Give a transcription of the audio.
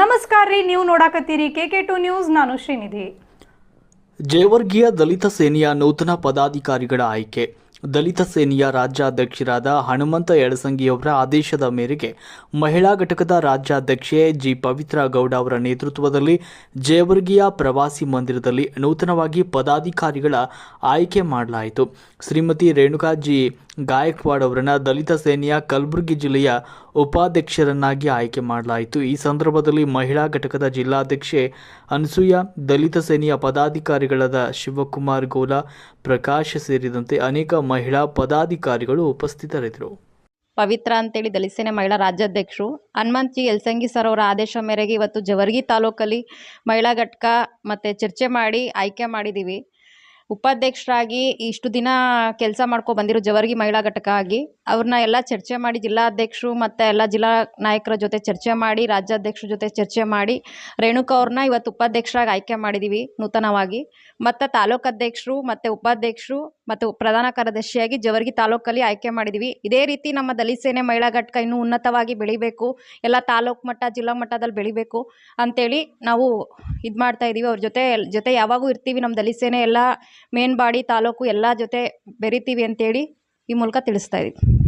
ನಮಸ್ಕಾರ ರೀ, ನೀವು ನೋಡಾಕತ್ತೀರಿ ಕೆ ಕೆ ಟು ನ್ಯೂಸ್, ನಾನು ಶ್ರೀನಿಧಿ. ಜೇವರ್ಗಿಯ ದಲಿತ ಸೇನೆಯ ನೂತನ ಪದಾಧಿಕಾರಿಗಳ ಆಯ್ಕೆ. ದಲಿತ ಸೇನೆಯ ರಾಜ್ಯಾಧ್ಯಕ್ಷರಾದ ಹನುಮಂತ ಯಡಸಂಗಿಯವರ ಆದೇಶದ ಮೇರೆಗೆ ಮಹಿಳಾ ಘಟಕದ ರಾಜ್ಯಾಧ್ಯಕ್ಷೆ ಜಿ ಪವಿತ್ರ ಗೌಡ ಅವರ ನೇತೃತ್ವದಲ್ಲಿ ಜೇವರ್ಗಿಯ ಪ್ರವಾಸಿ ಮಂದಿರದಲ್ಲಿ ನೂತನವಾಗಿ ಪದಾಧಿಕಾರಿಗಳ ಆಯ್ಕೆ ಮಾಡಲಾಯಿತು. ಶ್ರೀಮತಿ ರೇಣುಕಾ ಜಿ ಗಾಯಕ್ವಾಡ್ ಅವರನ್ನು ದಲಿತ ಸೇನೆಯ ಕಲಬುರಗಿ ಜಿಲ್ಲೆಯ ಉಪಾಧ್ಯಕ್ಷರನ್ನಾಗಿ ಆಯ್ಕೆ ಮಾಡಲಾಯಿತು. ಈ ಸಂದರ್ಭದಲ್ಲಿ ಮಹಿಳಾ ಘಟಕದ ಜಿಲ್ಲಾಧ್ಯಕ್ಷೆ ಅನಸೂಯ, ದಲಿತ ಸೇನೆಯ ಪದಾಧಿಕಾರಿಗಳಾದ ಶಿವಕುಮಾರ್ ಗೋಲ ಪ್ರಕಾಶ್ ಸೇರಿದಂತೆ ಅನೇಕ ಮಹಿಳಾ ಪದಾಧಿಕಾರಿಗಳು ಉಪಸ್ಥಿತರಿದ್ದರು. ಪವಿತ್ರ ಅಂತೇಳಿ ದಲಿತ ಸೇನೆ ಮಹಿಳಾ ರಾಜ್ಯಾಧ್ಯಕ್ಷರು, ಹನುಮಂತ್ ಜಿ ಎಲ್ಸಂಗಿ ಸರ್ ಅವರ ಆದೇಶ ಮೇರೆಗೆ ಇವತ್ತು ಜವರ್ಗಿ ತಾಲೂಕಲ್ಲಿ ಮಹಿಳಾ ಘಟಕ ಮತ್ತು ಚರ್ಚೆ ಮಾಡಿ ಆಯ್ಕೆ ಮಾಡಿದ್ದೀವಿ. ಉಪಾಧ್ಯಕ್ಷರಾಗಿ ಇಷ್ಟು ದಿನ ಕೆಲಸ ಮಾಡ್ಕೊ ಬಂದಿರೋ ಜವರ್ಗಿ ಮಹಿಳಾ ಘಟಕ ಆಗಿ ಅವ್ರನ್ನ ಎಲ್ಲ ಚರ್ಚೆ ಮಾಡಿ ಜಿಲ್ಲಾಧ್ಯಕ್ಷರು ಮತ್ತು ಎಲ್ಲ ಜಿಲ್ಲಾ ನಾಯಕರ ಜೊತೆ ಚರ್ಚೆ ಮಾಡಿ, ರಾಜ್ಯಾಧ್ಯಕ್ಷರ ಜೊತೆ ಚರ್ಚೆ ಮಾಡಿ, ರೇಣುಕಾ ಅವ್ರನ್ನ ಇವತ್ತು ಉಪಾಧ್ಯಕ್ಷರಾಗಿ ಆಯ್ಕೆ ಮಾಡಿದ್ದೀವಿ ನೂತನವಾಗಿ. ಮತ್ತು ತಾಲೂಕು ಅಧ್ಯಕ್ಷರು ಮತ್ತು ಉಪಾಧ್ಯಕ್ಷರು ಮತ್ತು ಪ್ರಧಾನ ಕಾರ್ಯದರ್ಶಿಯಾಗಿ ಜವರ್ಗಿ ತಾಲೂಕಲ್ಲಿ ಆಯ್ಕೆ ಮಾಡಿದ್ದೀವಿ ಇದೇ ರೀತಿ ನಮ್ಮ ದಲಿತ ಸೇನೆ ಮಹಿಳಾ ಘಟಕ ಇನ್ನೂ ಉನ್ನತವಾಗಿ ಬೆಳಿಬೇಕು. ಎಲ್ಲ ತಾಲೂಕು ಮಟ್ಟ, ಜಿಲ್ಲಾ ಮಟ್ಟದಲ್ಲಿ ಬೆಳಿಬೇಕು ಅಂತೇಳಿ ನಾವು ಇದು ಮಾಡ್ತಾ ಇದ್ದೀವಿ ಅವ್ರ ಜೊತೆ ಜೊತೆ ಯಾವಾಗೂ ಇರ್ತೀವಿ ನಮ್ಮ ದಲಿತ ಸೇನೆ. ಎಲ್ಲ ಮೇನ್ ಬಾಡಿ ತಾಲೂಕು ಎಲ್ಲ ಜೊತೆ ಬೆರಿತೀವಿ ಅಂತೇಳಿ ಈ ಮೂಲಕ ತಿಳಿಸ್ತಾ ಇದ್ದೀವಿ